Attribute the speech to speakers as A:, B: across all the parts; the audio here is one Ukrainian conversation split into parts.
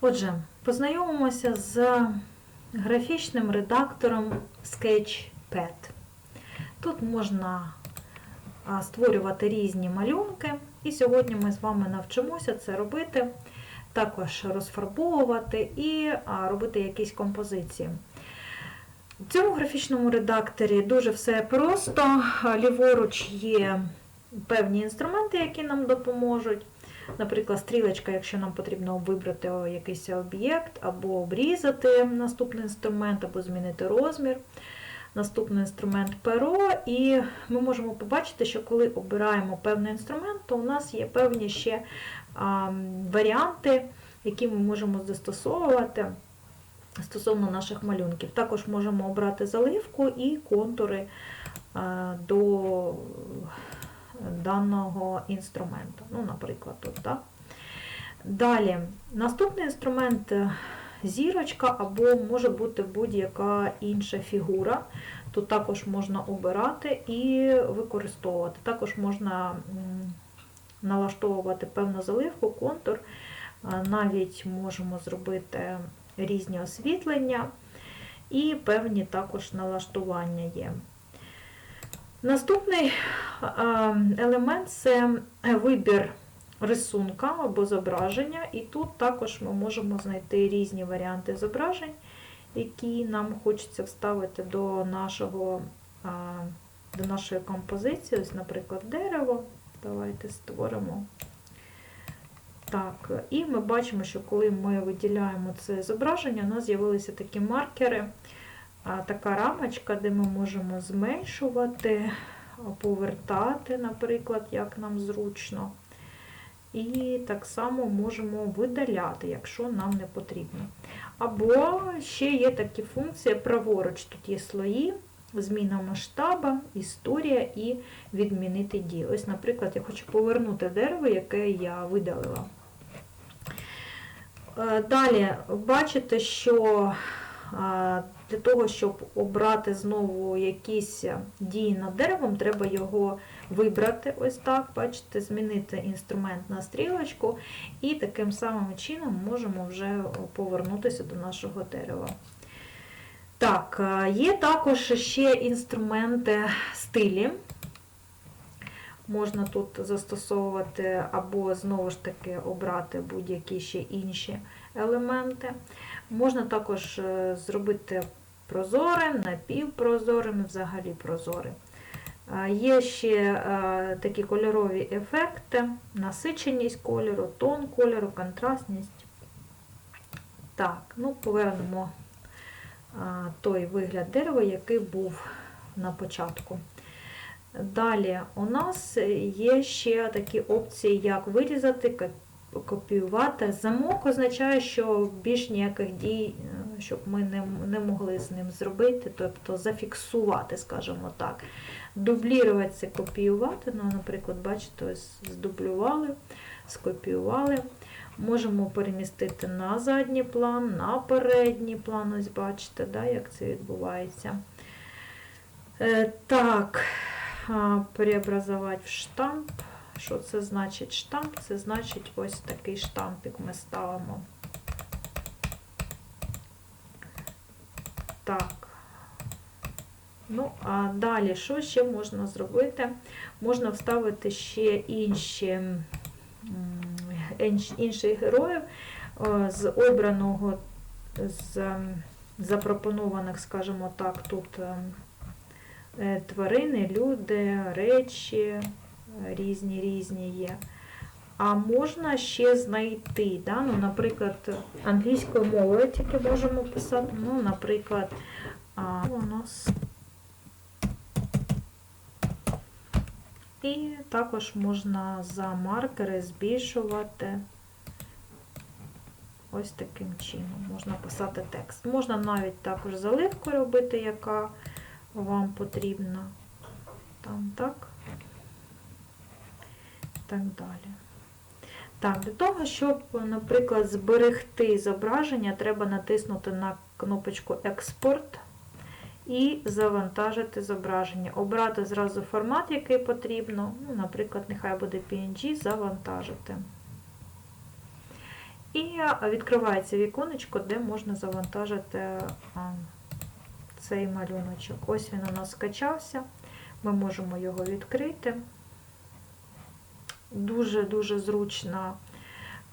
A: Отже, познайомимося з графічним редактором Sketchpad. Тут можна створювати різні малюнки, і сьогодні ми з вами навчимося це робити, також розфарбовувати і робити якісь композиції. В цьому графічному редакторі дуже все просто. Ліворуч є певні інструменти, які нам допоможуть. Наприклад, стрілочка, якщо нам потрібно вибрати якийсь об'єкт, або обрізати наступний інструмент, або змінити розмір. Наступний інструмент перо, і ми можемо побачити, що коли обираємо певний інструмент, то у нас є певні ще а, варіанти, які ми можемо застосовувати стосовно наших малюнків. Також можемо обрати заливку і контури а, до даного інструменту. Ну, наприклад, тут, так. Далі, наступний інструмент зірочка, або може бути будь-яка інша фігура. Тут також можна обирати і використовувати. Також можна налаштовувати певну заливку, контур, навіть можемо зробити різні освітлення і певні також налаштування є. Наступний елемент це вибір рисунка або зображення, і тут також ми можемо знайти різні варіанти зображень, які нам хочеться вставити до нашого, до нашої композиції. Ось, наприклад, дерево. Давайте створимо. Так, І ми бачимо, що коли ми виділяємо це зображення, у нас з'явилися такі маркери, така рамочка, де ми можемо зменшувати, повертати, наприклад, як нам зручно. І так само можемо видаляти, якщо нам не потрібно. Або ще є такі функції праворуч. Тут є слої, зміна масштаба, історія і відмінити дію. Ось, наприклад, я хочу повернути дерево, яке я видалила. Далі, бачите, що для того, щоб обрати знову якісь дії над деревом, треба його вибрати, ось так, бачите, змінити інструмент на стрілочку, і таким самим чином можемо вже повернутися до нашого дерева. Так, є також ще інструменти стилі. Можна тут застосовувати або, знову ж таки, обрати будь-які ще інші елементи. Можна також е, зробити прозорим, напівпрозорим, взагалі прозорим. Є ще е, такі кольорові ефекти, насиченість кольору, тон кольору, контрастність. Так, ну повернемо той вигляд дерева, який був на початку. Далі у нас є ще такі опції, як вирізати, копіювати. Замок означає, що більш ніяких дій, е, щоб ми не, не могли з ним зробити, тобто зафіксувати, скажімо так. Дублірувати це копіювати. Ну, Наприклад, бачите, ось здублювали, скопіювали. Можемо перемістити на задній план, на передній план, ось бачите, да, як це відбувається. Е, Так, преобразувати в штамп. Що це значить штамп? Це значить ось такий штампик ми ставимо. Так. Ну, а далі, що ще можна зробити? Можна вставити ще інші, інших героїв з обраного, з запропонованих, скажімо так, тут е, тварини, люди, речі, різні різні є. А можна ще знайти, да? ну, наприклад, англійською мовою тільки можемо писати, ну, наприклад, а, у нас. І також можна за маркери збільшувати ось таким чином. Можна писати текст. Можна навіть також заливку робити, яка вам потрібна. Там так так далі. Так, Для того, щоб, наприклад, зберегти зображення, треба натиснути на кнопочку Експорт і завантажити зображення. Обрати зразу формат, який потрібно. Ну, Наприклад, нехай буде PNG, завантажити. І відкривається віконечко, де можна завантажити цей малюночок. Ось він у нас скачався. Ми можемо його відкрити. Дуже-дуже зручна,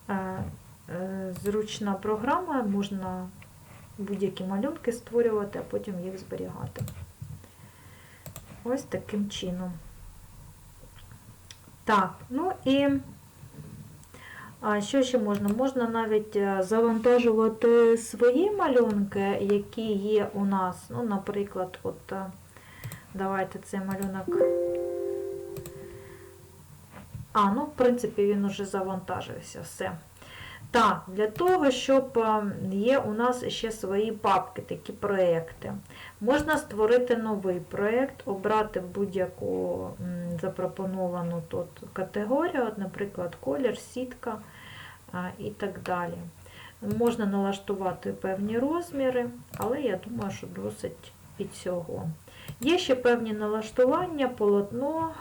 A: е, е, зручна програма, можна будь-які малюнки створювати, а потім їх зберігати. Ось таким чином. Так, ну і що ще можна? Можна навіть е, завантажувати свої малюнки, які є у нас. Ну, наприклад, от давайте цей малюнок. А, ну, в принципі, він уже завантажився, все. Так, для того, щоб е, є у нас ще свої папки, такі проекти. Можна створити новий проєкт, обрати будь-яку запропоновану тут категорію, наприклад, колір, сітка і так далі. Можна налаштувати певні розміри, але я думаю, що досить і цього. Є ще певні налаштування, полотно,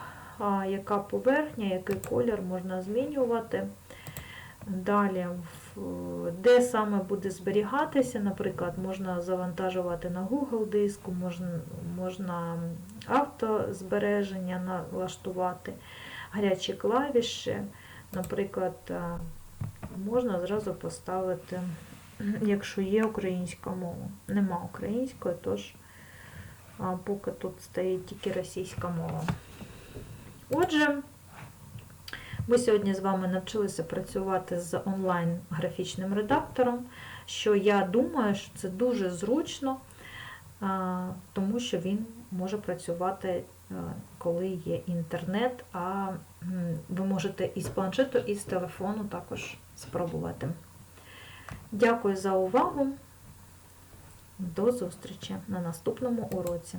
A: яка поверхня, який колір можна змінювати. Далі, де саме буде зберігатися, наприклад, можна завантажувати на Google диску, можна, можна автозбереження налаштувати, гарячі клавіші, наприклад, е, можна зразу поставити, якщо є українська мова. Нема української, тож поки тут стоїть тільки російська мова. Отже, ми сьогодні з вами навчилися працювати з онлайн-графічним редактором, що я думаю, що це дуже зручно, тому що він може працювати, коли є інтернет, а ви можете із планшету, і з телефону також спробувати. Дякую за увагу. До зустрічі на наступному уроці.